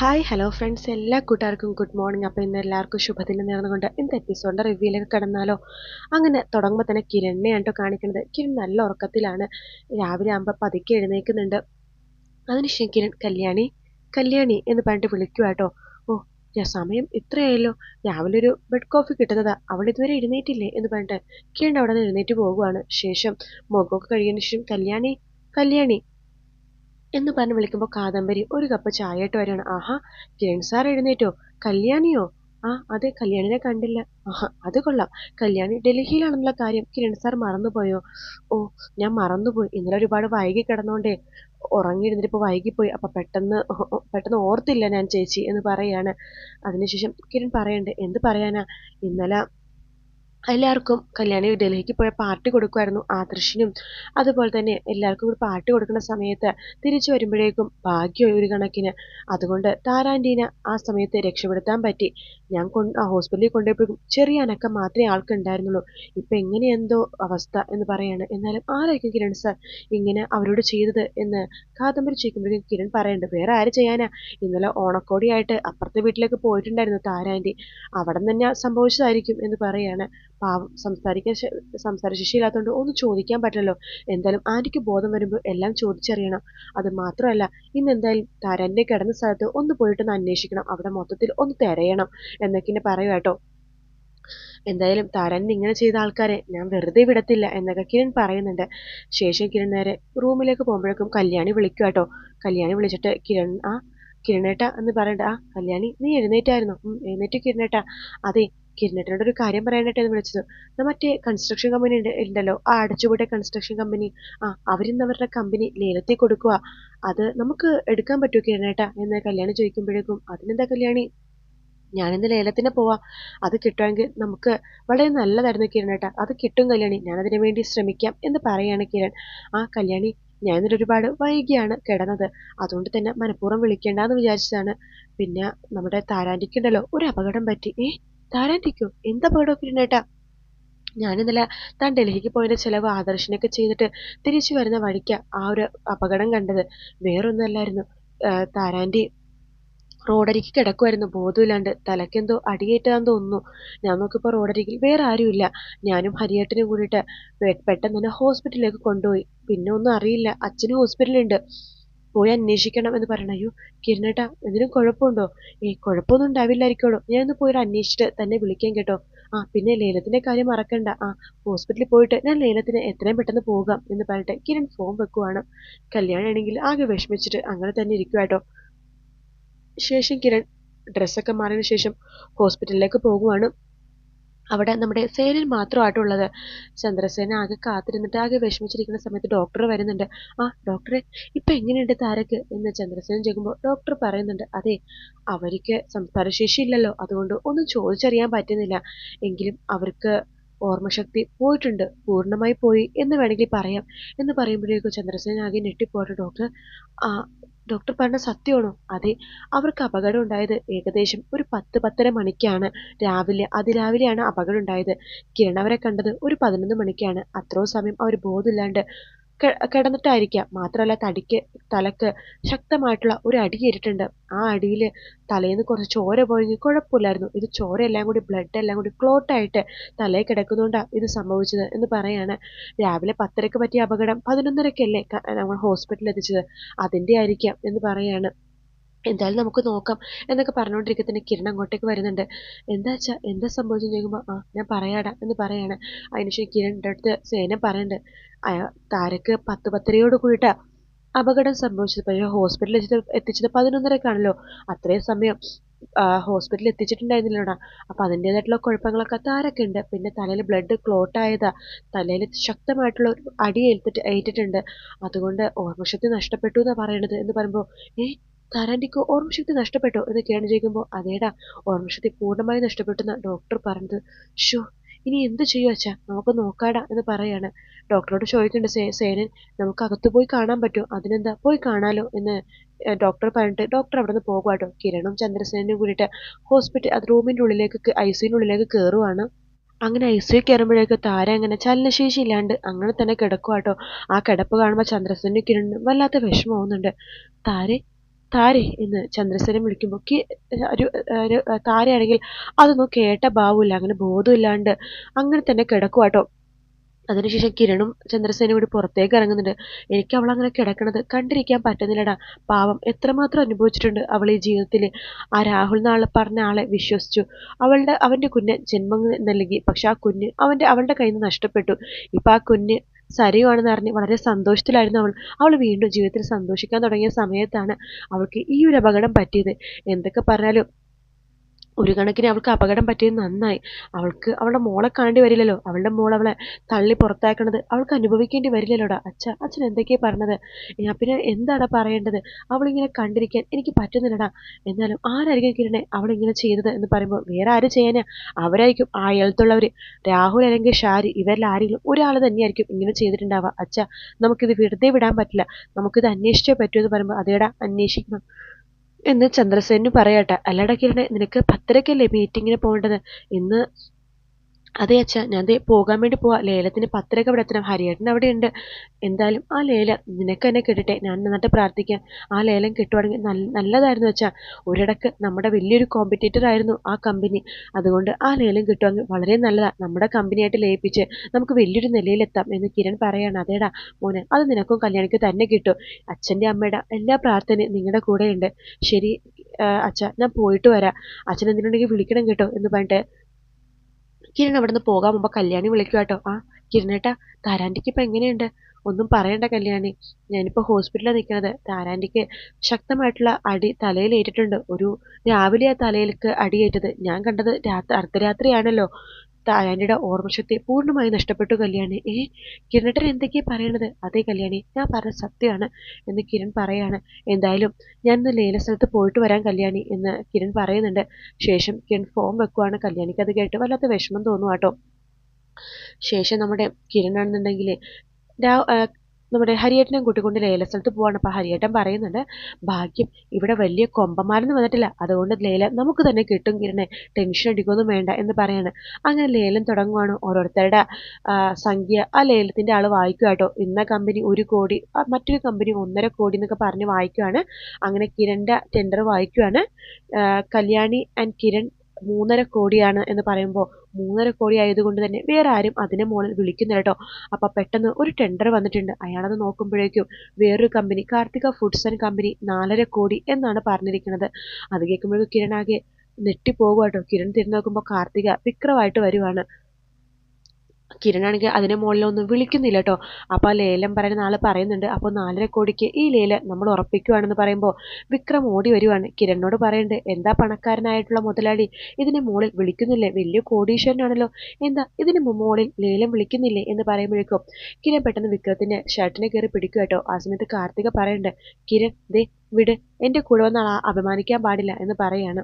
Hi hello friends എല്ലാ കൂട്ടുകാർക്കും good morning അപ്പോൾ ഇന്ന് എല്ലാവർക്കും ശുഭദിനം നേർന്നുകൊണ്ട് ഇന്ന് എപ്പിസോഡിന്റെ റിവ്യൂയിലേക്ക് കടന്നാലോ? അങ്ങനെ തുടങ്ങുമ്പോൾ തന്നെ കിരണിനെയാണ് കേട്ടോ കാണിക്കുന്നത്. കിരൺ നല്ല ഉറക്കത്തിലാണ്. രാവിലെ ആകുമ്പോൾ പതുക്കെ എഴുന്നേൽക്കുന്നുണ്ട് അതിനുശേഷം കിരൺ കല്യാണി കല്യാണി എന്ന് പറഞ്ഞിട്ട് വിളിക്കുക കേട്ടോ ഓ സമയം ഇത്രയായല്ലോ. രാവിലെ ഒരു ബെഡ് കോഫി കിട്ടുന്നതാ. അവൾ ഇതുവരെ എഴുന്നേറ്റില്ലേ? എന്ന് പറഞ്ഞിട്ട് കിരൺ അവിടെ നിന്ന് എഴുന്നേറ്റ് പോകുവാണ് ശേഷം മുഖമൊക്കെ കഴിയുന്ന ശേഷം കല്യാണി കല്യാണി എന്ന് പറഞ്ഞ് വിളിക്കുമ്പോൾ കാദംബരി ഒരു കപ്പ് ചായ ഇട്ട് വരികയാണ്. ആഹാ കിരൺ സാർ എഴുന്നേറ്റോ? കല്യാണിയോ? ആ അതെ കല്യാണിനെ കണ്ടില്ല. ആഹാ അത് കൊള്ളാം. കല്യാണി ഡൽഹിയിലാണെന്നുള്ള കാര്യം കിരൺ സാർ മറന്നുപോയോ? ഓ ഞാൻ മറന്നുപോയി. ഇന്നലെ ഒരുപാട് വൈകി കിടന്നോണ്ടേ ഉറങ്ങിയിരുന്നിട്ടിപ്പോൾ വൈകിപ്പോയി. അപ്പൊ പെട്ടെന്ന് പെട്ടെന്ന് ഓർത്തില്ല ഞാൻ ചേച്ചി എന്ന് പറയാണ്. അതിനുശേഷം കിരൺ പറയണ്ട് എന്ത് പറയാനാ? ഇന്നലെ എല്ലാവർക്കും കല്യാണ വീട്ടിലേക്ക് പോയ പാർട്ടി കൊടുക്കുമായിരുന്നു ആദർശിനും. അതുപോലെ തന്നെ എല്ലാവർക്കും കൂടി പാർട്ടി കൊടുക്കുന്ന സമയത്ത് തിരിച്ചു വരുമ്പോഴേക്കും ഭാഗ്യം ഒരു കണക്കിന്. അതുകൊണ്ട് താരാന്റീന ആ സമയത്ത് രക്ഷപ്പെടുത്താൻ പറ്റി. ഞാൻ കൊണ്ട് ആ ഹോസ്പിറ്റലിൽ കൊണ്ടുപോയപ്പോഴും ചെറിയ അനക്കം മാത്രമേ ആൾക്കുണ്ടായിരുന്നുള്ളൂ ഇപ്പം എങ്ങനെ എന്തോ അവസ്ഥ എന്ന് പറയാണ്. എന്നാലും ആരായിരിക്കും കിരൺ സാർ ഇങ്ങനെ അവരോട് ചെയ്തത് എന്ന് കാദംബരി ചോദിക്കുമ്പോഴേക്കും കിരൺ പറയുന്നുണ്ട് വേറെ ആര് ചെയ്യാനാ? ഇന്നലെ ഓണക്കോടിയായിട്ട് അപ്പുറത്തെ വീട്ടിലേക്ക് പോയിട്ടുണ്ടായിരുന്നു താരാന്റി അവിടെ തന്നെ സംഭവിച്ചതായിരിക്കും എന്ന് പറയാണ്. പാവം സംസാരിക്കാൻ സംസാര ഇല്ലാത്തതുകൊണ്ട് ഒന്നും ചോദിക്കാൻ പറ്റില്ലല്ലോ. എന്തായാലും ആന്റിക്ക് ബോധം വരുമ്പോൾ എല്ലാം ചോദിച്ചറിയണം. അത് മാത്രമല്ല ഇന്ന് എന്തായാലും താരാന്റെ കിടന്ന സ്ഥലത്ത് ഒന്ന് പോയിട്ടൊന്ന് അന്വേഷിക്കണം. അവിടെ മൊത്തത്തിൽ ഒന്ന് തിരയണം എന്നൊക്കെ ഇനി പറയൂ കേട്ടോ. എന്തായാലും താരൻ ഇങ്ങനെ ചെയ്ത ആൾക്കാരെ ഞാൻ വെറുതെ വിടത്തില്ല എന്നൊക്കെ കിരൺ പറയുന്നുണ്ട്. ശേഷം കിരൺ നേരെ റൂമിലേക്ക് പോകുമ്പോഴേക്കും കല്യാണി വിളിക്കുക കേട്ടോ. കല്യാണി വിളിച്ചിട്ട് കിരൺ ആ കിരണേട്ട എന്ന് പറയണ്ട ആ കല്യാണി നീ എഴുന്നേറ്റായിരുന്നു? എഴുന്നേറ്റ് കിരണേട്ട. അതെ കിരണേട്ടനോട് ഒരു കാര്യം പറയാനായിട്ട് എന്ന് വിളിച്ചത്. മറ്റേ കൺസ്ട്രക്ഷൻ കമ്പനി ഉണ്ട് ഉണ്ടല്ലോ ആ അടച്ചുപൂട്ടിയ കൺസ്ട്രക്ഷൻ കമ്പനി ആ അവരിന്ന് അവരുടെ കമ്പനി ലേലത്തിൽ കൊടുക്കുക അത് നമുക്ക് എടുക്കാൻ പറ്റുമോ കിരണേട്ട? എന്ന് കല്യാണി ചോദിക്കുമ്പോഴേക്കും അതിനെന്താ കല്യാണി? ഞാനിന്ന് ലേലത്തിന് പോവാ. അത് കിട്ടുമെങ്കിൽ നമുക്ക് വളരെ നല്ലതായിരുന്നു കിരണേട്ട. അത് കിട്ടും കല്യാണി. ഞാൻ അതിനു വേണ്ടി ശ്രമിക്കാം എന്ന് പറയാണ് കിരൺ. ആ കല്യാണി ഞാൻ ഇന്നലെ ഒരുപാട് വൈകിയാണ് കിടന്നത്. അതുകൊണ്ട് തന്നെ മനഃപൂർവം വിളിക്കേണ്ടെന്ന് വിചാരിച്ചതാണ്. പിന്നെ നമ്മുടെ താരാന്റിക്കുണ്ടല്ലോ ഒരു അപകടം പറ്റി. ഏ? താരാന്റിക്കോ എന്താ പാടോ കിരണേട്ടാ ഞാനിന്നലെ താൻ ഡൽഹിക്ക് പോയതിന്റെ ചിലവ് ആദർശനൊക്കെ ചെയ്തിട്ട് തിരിച്ചു വരുന്ന വഴിക്ക് ആ ഒരു അപകടം കണ്ടത്. വേറൊന്നല്ലായിരുന്നു താരാന്റെ റോഡരികിൽ കിടക്കുമായിരുന്നു ബോധമില്ലാണ്ട് തലക്കെന്തോ അടിയേറ്റാന്ന് തോന്നുന്നു. ഞാൻ നോക്കിയപ്പോൾ റോഡരികിൽ വേറെ ആരുമില്ല. ഞാനും ഹരിയേട്ടനും കൂടിയിട്ട് പെട്ടെന്ന് തന്നെ ഹോസ്പിറ്റലിലേക്ക് കൊണ്ടുപോയി. പിന്നെ ഒന്നും അറിയില്ല. അച്ഛനും ഹോസ്പിറ്റലുണ്ട് പോയി അന്വേഷിക്കണം എന്ന് പറയണ. അയ്യോ കിരണേട്ടാ എന്തിനും കുഴപ്പമുണ്ടോ? ഏ കുഴപ്പമൊന്നും ഉണ്ടാവില്ലായിരിക്കുള്ളൂ. ഞാൻ ഒന്ന് പോയി അന്വേഷിച്ചിട്ട് തന്നെ വിളിക്കാൻ കേട്ടോ. ആ പിന്നെ ലേലത്തിന്റെ കാര്യം മറക്കണ്ട. ആ ഹോസ്പിറ്റലിൽ പോയിട്ട് ഞാൻ ലേലത്തിന് എത്രയും പെട്ടെന്ന് പോകാം എന്ന് പറഞ്ഞിട്ട് കിരൺ ഫോൺ വെക്കുവാണ്. കല്യാണമാണെങ്കിൽ ആകെ വിഷമിച്ചിട്ട് അങ്ങനെ തന്നെ ഇരിക്കുക കേട്ടോ. ശേഷം കിരൺ ഡ്രസ്സൊക്കെ മാറിയതിനു ശേഷം ഹോസ്പിറ്റലിലേക്ക് പോകുവാണ്. അവിടെ നമ്മുടെ സേനയിൽ മാത്രമായിട്ടുള്ളത്. ചന്ദ്രസേന ആകെ കാത്തിരുന്നിട്ട് ആകെ വിഷമിച്ചിരിക്കുന്ന സമയത്ത് ഡോക്ടർ വരുന്നുണ്ട്. ആ ഡോക്ടറെ ഇപ്പൊ എങ്ങനെയുണ്ട് താരക്ക്? എന്ന് ചന്ദ്രസേന ചോദിക്കുമ്പോൾ ഡോക്ടർ പറയുന്നുണ്ട് അതെ അവർക്ക് സംസാരശേഷി ഇല്ലല്ലോ അതുകൊണ്ട് ഒന്നും ചോദിച്ചറിയാൻ പറ്റുന്നില്ല. എങ്കിലും അവർക്ക് ഓർമ്മശക്തി പോയിട്ടുണ്ട്. പൂർണമായി പോയി എന്ന് വേണമെങ്കിൽ പറയാം. എന്ന് പറയുമ്പോഴേക്കും ചന്ദ്രസേന ആകെ ഞെട്ടിപ്പോട്ടെ ഡോക്ടർ ആ ഡോക്ടർ പറഞ്ഞ സത്യമാണോ? അതെ അവർക്ക് അപകടം ഉണ്ടായത് ഏകദേശം ഒരു പത്ത് പത്തര മണിക്കാണ്. രാവിലെ അതിരാവിലെയാണ് അപകടം ഉണ്ടായത്. കിരൺ അവരെ കണ്ടത് ഒരു പതിനൊന്ന് മണിക്കാണ്. അത്രയും സമയം അവർ ബോധമില്ലാണ്ട് കിടന്നിട്ടായിരിക്കാം. മാത്രമല്ല തടിക്ക് തലക്ക് ശക്തമായിട്ടുള്ള ഒരു അടി ഏറ്റിട്ടുണ്ട് ആ അടിയിൽ തലേന്ന് കുറച്ച് ചോര പോയെങ്കിൽ കുഴപ്പമില്ലായിരുന്നു. ഇത് ചോരയെല്ലാം കൂടി ബ്ലഡ് എല്ലാം കൂടി ക്ലോട്ടായിട്ട് തലയിൽ കിടക്കുന്നതുകൊണ്ടാണ് ഇത് സംഭവിച്ചത് എന്ന് പറയാണ്. രാവിലെ പത്തരക്ക് പറ്റിയ അപകടം പതിനൊന്നരക്കല്ലേ നമ്മൾ ഹോസ്പിറ്റലിൽ എത്തിച്ചത്. അതിന്റെ ആയിരിക്കാം എന്ന് പറയാണ്. എന്തായാലും നമുക്ക് നോക്കാം എന്നൊക്കെ പറഞ്ഞുകൊണ്ടിരിക്കത്തിന് കിരൺ അങ്ങോട്ടേക്ക് വരുന്നുണ്ട്. എന്താ വെച്ചാ എന്താ സംഭവിച്ചെന്ന് ചോദിക്കുമ്പോൾ ആ ഞാൻ പറയാടാ എന്ന് പറയാണ്. അതിനുശേഷം കിരണിന്റെ അടുത്ത് സേന പറയുന്നുണ്ട്. താരക്ക് പത്ത് പത്തരയോട് കൂടിയിട്ടാ അപകടം സംഭവിച്ചത്. പക്ഷേ ഹോസ്പിറ്റലിൽ എത്തിച്ചത് എത്തിച്ചത് പതിനൊന്നരക്കാണല്ലോ. അത്രയും സമയം ഹോസ്പിറ്റലിൽ എത്തിച്ചിട്ടുണ്ടായിരുന്നില്ലടാ. അപ്പം അതിന്റെതായിട്ടുള്ള കുഴപ്പങ്ങളൊക്കെ താരൊക്കെ ഉണ്ട്. പിന്നെ തലയിൽ ബ്ലഡ് ക്ലോട്ട് ആയതാ. തലയിൽ ശക്തമായിട്ടുള്ള ഒരു അടി ഏൽത്തിട്ട് ഏറ്റിട്ടുണ്ട്. അതുകൊണ്ട് ഓർമ്മശക്തി നഷ്ടപ്പെട്ടു എന്നാണ് പറയണത് എന്ന് പറയുമ്പോൾ ഏ താരാന്റിക്ക് ഓർമ്മശക്തി നഷ്ടപ്പെട്ടോ എന്ന് കേണ് ചോദിക്കുമ്പോൾ അതേടാ ഓർമ്മശക്തി പൂർണമായി നഷ്ടപ്പെട്ടു എന്നാണ് ഡോക്ടർ പറഞ്ഞത്. ഷോ ഇനി എന്ത് ചെയ്യുക അച്ഛാ? നമുക്ക് നോക്കാടാ എന്ന് പറയാണ്. ഡോക്ടറോട് ചോദിക്കുന്നുണ്ട് സേ സേനൻ നമുക്ക് അകത്ത് പോയി കാണാൻ പറ്റുമോ അതിനെന്താ? പോയി കാണാലോ എന്ന് ഡോക്ടർ പറഞ്ഞിട്ട് ഡോക്ടർ അവിടെ നിന്ന് പോകുവാട്ടോ കിരണും ചന്ദ്രസേനും കൂടിയിട്ട് ഹോസ്പിറ്റൽ അത് റൂമിന്റെ ഉള്ളിലേക്ക് ഐ സിയുടെ ഉള്ളിലേക്ക് കയറുവാണ് അങ്ങനെ ഐ സി കയറുമ്പോഴേക്ക് താര അങ്ങനെ ചലനശേഷി ഇല്ലാണ്ട് അങ്ങനെ തന്നെ കിടക്കുവാട്ടോ ആ കിടപ്പ് കാണുമ്പോൾ ചന്ദ്രസേനും കിരണും വല്ലാത്ത വിഷമമാവുന്നുണ്ട്. താരെ താരെ എന്ന് ചന്ദ്രസേനൻ വിളിക്കുമ്പോൾ കി ഒരു ഒരു താരയാണെങ്കിൽ അതൊന്നും കേട്ട ഭാവമില്ല അങ്ങനെ ബോധമില്ലാണ്ട് അങ്ങനെ തന്നെ കിടക്കുവാട്ടോ അതിനുശേഷം കിരണും ചന്ദ്രസേനയും കൂടി പുറത്തേക്ക് ഇറങ്ങുന്നുണ്ട്. എനിക്ക് അവൾ അങ്ങനെ കിടക്കണത് കണ്ടിരിക്കാൻ പറ്റുന്നില്ലടാ. പാവം എത്രമാത്രം അനുഭവിച്ചിട്ടുണ്ട് അവൾ ഈ ജീവിതത്തിൽ ആ രാഹുൽ നാളെ പറഞ്ഞ ആളെ വിശ്വസിച്ചു. അവളുടെ അവന്റെ കുഞ്ഞ് ജന്മം നൽകി പക്ഷെ ആ കുഞ്ഞ് അവന്റെ അവളുടെ കയ്യിൽ നിന്ന് നഷ്ടപ്പെട്ടു. ഇപ്പം ആ കുഞ്ഞ് സരയുവാണെന്ന് അറിഞ്ഞ് വളരെ സന്തോഷത്തിലായിരുന്നു അവൾ. അവൾ വീണ്ടും ജീവിതത്തിൽ സന്തോഷിക്കാൻ തുടങ്ങിയ സമയത്താണ് അവൾക്ക് ഈ ഒരു അപകടം പറ്റിയത്. എന്തൊക്കെ പറഞ്ഞാലും ഒരു കണക്കിന് അവൾക്ക് അപകടം പറ്റിയത് നന്നായി. അവൾക്ക് അവളുടെ മോളെ കാണേണ്ടി വരില്ലല്ലോ. അവളുടെ മോൾ അവളെ തള്ളി പുറത്താക്കണത് അവൾക്ക് അനുഭവിക്കേണ്ടി വരില്ലല്ലോടാ. അച്ഛ അച്ഛൻ എന്തൊക്കെയാ പറഞ്ഞത്? ഞാൻ പിന്നെ എന്താടാ പറയേണ്ടത്? അവളിങ്ങനെ കണ്ടിരിക്കാൻ എനിക്ക് പറ്റുന്നില്ലടാ. എന്നാലും ആരായിരിക്കും കിരണെ അവളിങ്ങനെ ചെയ്തത് എന്ന് പറയുമ്പോൾ വേറെ ആര് ചെയ്യാനാ? അവരായിരിക്കും ആ അയലത്തുള്ളവർ രാഹുൽ അല്ലെങ്കിൽ ഷാരി ഇവരിൽ ആരെങ്കിലും ഒരാൾ തന്നെയായിരിക്കും ഇങ്ങനെ ചെയ്തിട്ടുണ്ടാവുക. അച്ഛ നമുക്കിത് വെറുതെ വിടാൻ പറ്റില്ല. നമുക്കിത് അന്വേഷിച്ചേ പറ്റൂ എന്ന് പറയുമ്പോൾ അതേടാ അന്വേഷിക്കണം. എന്ന് ചന്ദ്രസേനു പറയട്ടെ. അല്ലടാ കിരണേ നിനക്ക് പത്തരക്കല്ലേ മീറ്റിങ്ങിന് പോകേണ്ടത്? ഇന്ന് അതെ അച്ഛാ ഞാൻ ദേ പോകാൻ വേണ്ടി പോവാ. ലേലത്തിന് പത്തരക്ക് അവിടെ എത്തണം. ഹരിയേട്ടൻ അവിടെ ഉണ്ട് എന്തായാലും ആ ലേല നിനക്ക് തന്നെ കിട്ടട്ടെ. ഞാൻ നന്നായിട്ട് പ്രാർത്ഥിക്കാം. ആ ലേലം കിട്ടുവാണെങ്കിൽ നല്ല നല്ലതായിരുന്നു അച്ഛാ. ഒരിടക്ക് നമ്മുടെ വലിയൊരു കോമ്പറ്റേറ്റർ ആയിരുന്നു ആ കമ്പനി അതുകൊണ്ട് ആ ലേലം കിട്ടുവാണെങ്കിൽ വളരെ നല്ലതാണ് നമ്മുടെ കമ്പനിയായിട്ട് ലയിപ്പിച്ച് നമുക്ക് വലിയൊരു നിലയിലെത്താം എന്ന് കിരൺ പറയാണ്. അതേടാ മോനെ അത് നിനക്കും കല്യാണിക്ക് തന്നെ കിട്ടും. അച്ഛന്റെ അമ്മയുടെ എല്ലാ പ്രാർത്ഥനയും നിങ്ങളുടെ കൂടെയുണ്ട്. ശരി അച്ഛ ഞാൻ പോയിട്ട് വരാം. അച്ഛൻ എന്തിനുണ്ടെങ്കിൽ വിളിക്കണം കേട്ടോ എന്ന് പറഞ്ഞിട്ട് കിരൺ അവിടുന്ന് പോകാൻ മുമ്പ് കല്യാണി വിളിക്കുക കേട്ടോ ആ കിരണേട്ടാ താരാന്റിക്ക് ഇപ്പം എങ്ങനെയുണ്ട്? ഒന്നും പറയണ്ട കല്യാണി. ഞാനിപ്പോൾ ഹോസ്പിറ്റലിൽ നിൽക്കുന്നത്. താരാന്റിക്ക് ശക്തമായിട്ടുള്ള അടി തലയിൽ ഏറ്റിട്ടുണ്ട്. ഒരു രാവിലെ ആ തലയിലേക്ക് അടിയേറ്റത്. ഞാൻ കണ്ടത് രാത്രി അർദ്ധരാത്രിയാണല്ലോ. താരാന്റിയുടെ ഓർമ്മശക്തി പൂർണമായി നഷ്ടപ്പെട്ടു കല്യാണി. ഏ കിരണേട്ടൻ എന്തൊക്കെയാ പറയണത്? അതേ കല്യാണി ഞാൻ പറഞ്ഞ സത്യമാണ് എന്ന് കിരൺ പറയാണ്. എന്തായാലും ഞാൻ ഇന്ന് ലേല സ്ഥലത്ത് പോയിട്ട് വരാൻ കല്യാണി എന്ന് കിരൺ പറയുന്നുണ്ട്. ശേഷം കിരൺ ഫോം വെക്കുവാണ്. കല്യാണിക്ക് അത് കേട്ട് വല്ലാത്ത വിഷമം തോന്നുവാട്ടോ. ശേഷം നമ്മുടെ കിരൺ ആണെന്നുണ്ടെങ്കിൽ രാ നമ്മുടെ ഹരിയേട്ടനെ കൂട്ടിക്കൊണ്ട് ലേല സ്ഥലത്ത് പോവാണ്. അപ്പോൾ ഹരിയേട്ടൻ പറയുന്നുണ്ട് ഭാഗ്യം ഇവിടെ വലിയ കൊമ്പന്മാരൊന്നും വന്നിട്ടില്ല. അതുകൊണ്ട് ലേലം നമുക്ക് തന്നെ കിട്ടും കിരണേ. ടെൻഷൻ അടിക്കൊന്നും വേണ്ട എന്ന് പറയാണ് അങ്ങനെ ലേലം തുടങ്ങുവാണ് ഓരോരുത്തരുടെ സംഖ്യ. ആ ലേലത്തിന്റെ ആൾ വായിക്കുക കേട്ടോ. ഇന്ന കമ്പനി ഒരു കോടി മറ്റൊരു കമ്പനി ഒന്നര കോടി എന്നൊക്കെ പറഞ്ഞ് വായിക്കുവാണ്. അങ്ങനെ കിരണിന്റെ ടെൻഡർ വായിക്കുകയാണ് കല്യാണി ആൻഡ് കിരൺ മൂന്നര കോടിയാണ് എന്ന് പറയുമ്പോൾ മൂന്നര കോടി ആയതുകൊണ്ട് തന്നെ വേറെ ആരും അതിനെ മുകളിൽ വിളിക്കുന്നില്ല കേട്ടോ. അപ്പോൾ പെട്ടെന്ന് ഒരു ടെൻഡർ വന്നിട്ടുണ്ട്. അയാളത് നോക്കുമ്പോഴേക്കും വേറൊരു company Karthika foods and company നാലര കോടി എന്നാണ് പറഞ്ഞിരിക്കുന്നത്. അത് കേൾക്കുമ്പോഴേക്കും കിരൺ ആകെ നെട്ടിപ്പോകുക കേട്ടോ. കിരൺ തിരിഞ്ഞു നോക്കുമ്പോൾ കാർത്തിക വിക്രമായിട്ട് വരുവാണ്. കിരണാണെങ്കിൽ അതിനെ മുകളിലൊന്നും വിളിക്കുന്നില്ല കേട്ടോ അപ്പോൾ ആ ലേലം പറയുന്ന ആൾ പറയുന്നുണ്ട്. അപ്പോൾ നാലര കോടിക്ക് ഈ ലേലം നമ്മൾ ഉറപ്പിക്കുവാണെന്ന് പറയുമ്പോൾ വിക്രം ഓടി വരുവാണ്. കിരണിനോട് പറയുന്നുണ്ട് എന്താ പണക്കാരനായിട്ടുള്ള മുതലാളി? ഇതിനെ മുകളിൽ വിളിക്കുന്നില്ലേ? വലിയ കോടീശ്വരനാണല്ലോ. എന്താ ഇതിന് മുകളിൽ ലേലം വിളിക്കുന്നില്ലേ? എന്ന് പറയുമ്പോഴേക്കും കിരൺ പെട്ടെന്ന് വിക്രത്തിന്റെ ഷർട്ടിനെ കയറി പിടിക്കുക കേട്ടോ ആ സമയത്ത് കാർത്തിക പറയുന്നുണ്ട് കിരൺ ദേ വിട്. എന്റെ കൂടെ വന്ന ആളെ അപമാനിക്കാൻ പാടില്ല എന്ന് പറയാണ്.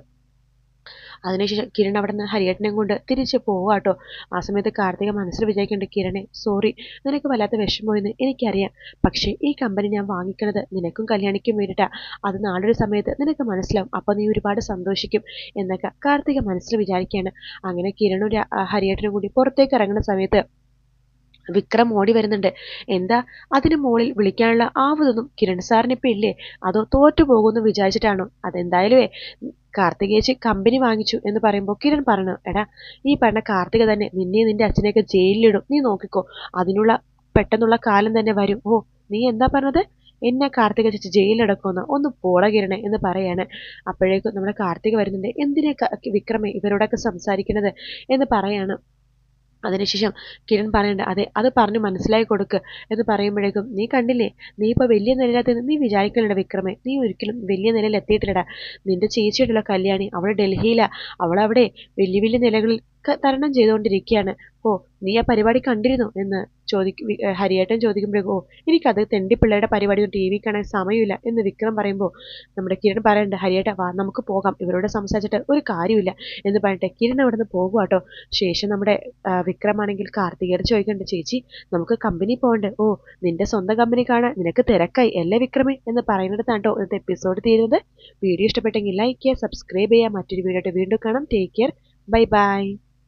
അതിനുശേഷം കിരൺ അവിടെ നിന്ന് ഹരിയേട്ടനെ കൊണ്ട് തിരിച്ച് പോവാട്ടോ ആ സമയത്ത് കാർത്തിക മനസ്സിൽ വിചാരിക്കേണ്ട കിരണെ സോറി നിനക്ക് വല്ലാത്ത വിഷമമെന്ന് എനിക്കറിയാം. പക്ഷേ ഈ കമ്പനി ഞാൻ വാങ്ങിക്കണത് നിനക്കും കല്യാണിക്കും വേണ്ടിയിട്ടാ. അത് നാളൊരു സമയത്ത് നിനക്ക് മനസ്സിലാവും. അപ്പോൾ നീ ഒരുപാട് സന്തോഷിക്കും എന്നൊക്കെ കാർത്തിക മനസ്സിൽ വിചാരിക്കുകയാണ്. അങ്ങനെ കിരണും ഹരിയേട്ടനും കൂടി പുറത്തേക്ക് ഇറങ്ങുന്ന സമയത്ത് വിക്രം ഓടി വരുന്നുണ്ട്. എന്താ? അതിന് മുകളിൽ വിളിക്കാനുള്ള ആവതൊന്നും കിരൺ സാറിനിപ്പോ ഇല്ലേ? അതോ തോറ്റു പോകുമെന്ന് വിചാരിച്ചിട്ടാണോ? അതെന്തായാലുമേ കാർത്തികേച്ചി കമ്പനി വാങ്ങിച്ചു എന്ന് പറയുമ്പോൾ കിരൺ പറഞ്ഞു എടാ ഈ പറഞ്ഞ കാർത്തിക തന്നെ നിന്നെ നിന്റെ അച്ഛനെയൊക്കെ ജയിലിലിടും. നീ നോക്കിക്കോ അതിനുള്ള പെട്ടെന്നുള്ള കാലം തന്നെ വരും. ഓ നീ എന്താ പറഞ്ഞത്? എന്നെ കാർത്തിക ചേച്ചി ജയിലിലടക്കുമെന്ന്? ഒന്ന് പോള കിരണേ എന്ന് പറയാണ്. അപ്പോഴേക്കും നമ്മുടെ കാർത്തിക വരുന്നുണ്ട് എന്തിനെ വിക്രമേ ഇവരോടൊക്കെ സംസാരിക്കുന്നത്? എന്ന് പറയാണ്. അതിനുശേഷം കിരൺ പറയണ്ട അതെ അത് പറഞ്ഞു മനസ്സിലായി കൊടുക്ക് എന്ന് പറയുമ്പോഴേക്കും നീ കണ്ടില്ലേ? നീ ഇപ്പോൾ വലിയ നിലയിലെത്തി നീ വിചാരിക്കലട വിക്രമേ? നീ ഒരിക്കലും വലിയ നിലയിൽ എത്തിയിട്ടില്ലടാ. നിന്റെ ചേച്ചിയുടെ കല്യാണി അവൾ ഡൽഹിയിലാ. അവളവിടെ വലിയ വലിയ നിലകളിൽ തരണം ചെയ്തുകൊണ്ടിരിക്കുകയാണ്. ഓ നീ ആ പരിപാടി കണ്ടിരുന്നു? എന്ന് ചോദിക്കും ഹരിയേട്ടൻ ചോദിക്കുമ്പോഴേക്കും ഓ എനിക്കത് തെണ്ടിപ്പിള്ളയുടെ പരിപാടി ടി വി കാണാൻ സമയമില്ല എന്ന് വിക്രം പറയുമ്പോൾ നമ്മുടെ കിരൺ പറയണ്ട ഹരിയേട്ട വാ നമുക്ക് പോകാം. ഇവരോട് സംസാരിച്ചിട്ട് ഒരു കാര്യമില്ല എന്ന് പറഞ്ഞിട്ട് കിരൺ അവിടെ നിന്ന് പോകുക കേട്ടോ ശേഷം നമ്മുടെ വിക്രമാണെങ്കിൽ കാർത്തികയോട് ചോദിക്കണ്ട ചേച്ചി നമുക്ക് കമ്പനി പോകണ്ടേ ഓ നിന്റെ സ്വന്തം കമ്പനി കാണാൻ നിനക്ക് തിരക്കായി അല്ലേ വിക്രമേ? എന്ന് പറയുന്നിടത്താണ് കേട്ടോ ഇന്നത്തെ എപ്പിസോഡ് തീരുന്നത്. വീഡിയോ ഇഷ്ടപ്പെട്ടെങ്കിൽ ലൈക്ക് ചെയ്യുക സബ്സ്ക്രൈബ് ചെയ്യുക. മറ്റൊരു വീഡിയോ വീണ്ടും കാണാം. Take care bye bye